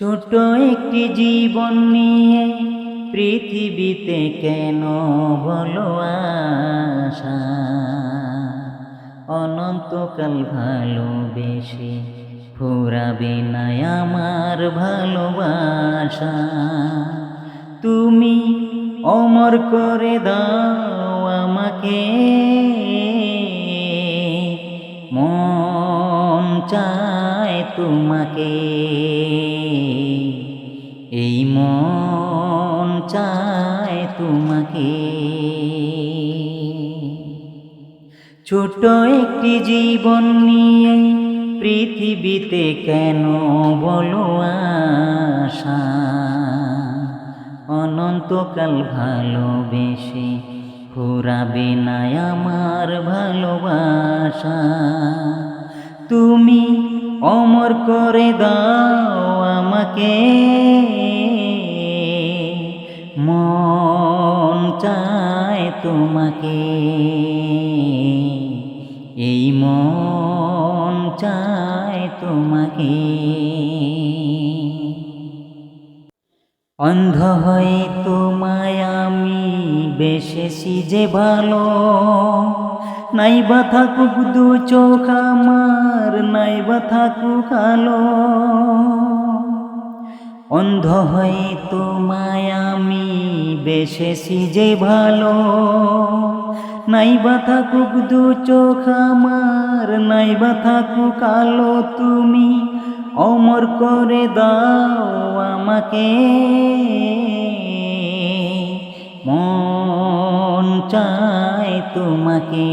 ছোট একটি জীবন নিয়ে পৃথিবীতে কেন বলো আশা? অনন্তকাল ভালোবেসে ফুরাবে না আমার ভালোবাসা। তুমি অমর করে দাও আমাকে। মন চায় তোমাকে। চায় তোমাকে। ছোট একটি জীবন নিয়ে পৃথিবীতে কেন বলো আশা? অনন্তকাল ভালোবেসে ফুরাবে না আমার ভালোবাসা। তুমি অমর করে দাও আমাকে। চায় তোমাকে। এই মন চায় তোমাকে। অন্ধ হয়ে তোমায় আমি বেশেছি যে ভালো। নাই বা থাকুক দু চোখ আমার নাই বা থাকুক আলো। অন্ধ হয়ে তোমায় আমি বেশেছি যে ভালো। নাই বা থাকুক দু চোখ আমার নাই বা থাকুক আলো তুমি। অমর করে দাও আমাকে। মন চায় তোমাকে।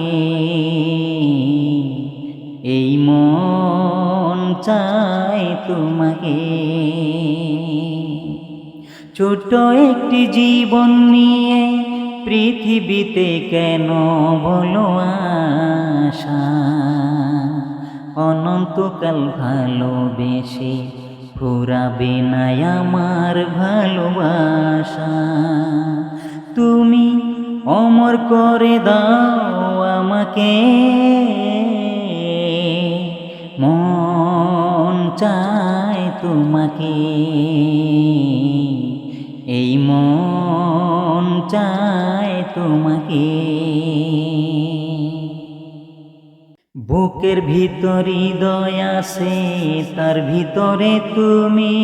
এই মন চায় তোমাকে। ছোট একটি জীবন নিয়ে পৃথিবীতে কেন বলো আশা? অনন্তকাল ভালোবেসে ফুরাবে না আমার ভালোবাসা। তুমি অমর করে দাও আমাকে। মন চায় তোমাকে। এই মন চায় তোমাকে। বুকের ভিতর দয়া আছে, তার ভিতরে তুমি।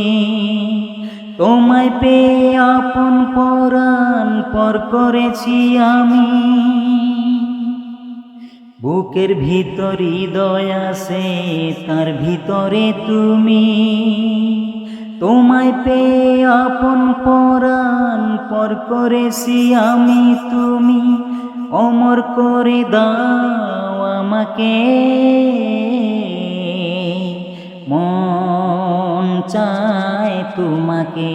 তোমায় পেয়ে আপন পরাণ পর করেছি আমি। বুকের ভিতর দয়া আছে, তার ভিতরে তুমি। তোমায় পেয়ে আপন পরাণ পর করেছি আমি তুমি। অমর করে দাও আমাকে। মন চায় তোমাকে।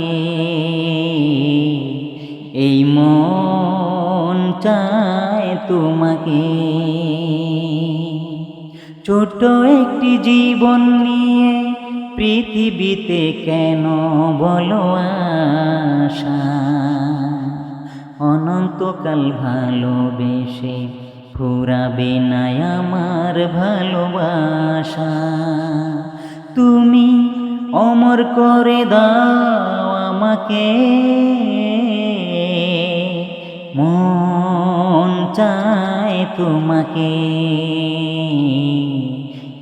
এই মন চায় তোমাকে। ছোট একটি জীবন নিয়ে পৃথিবীতে কেন বলো আশা? অনন্তকাল ভালোবেসে ফুরাবে না আমার ভালোবাসা। তুমি অমর করে দাও আমাকে। মন চায় তোমাকে।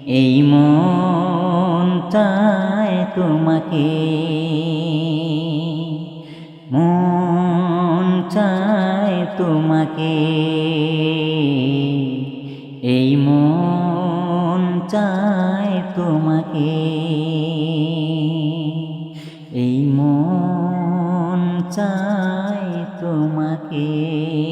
এই মন চায় তোমাকে মন চায় তোমাকে। এই মন চায় তোমাকে। এই মন চায় তোমাকে।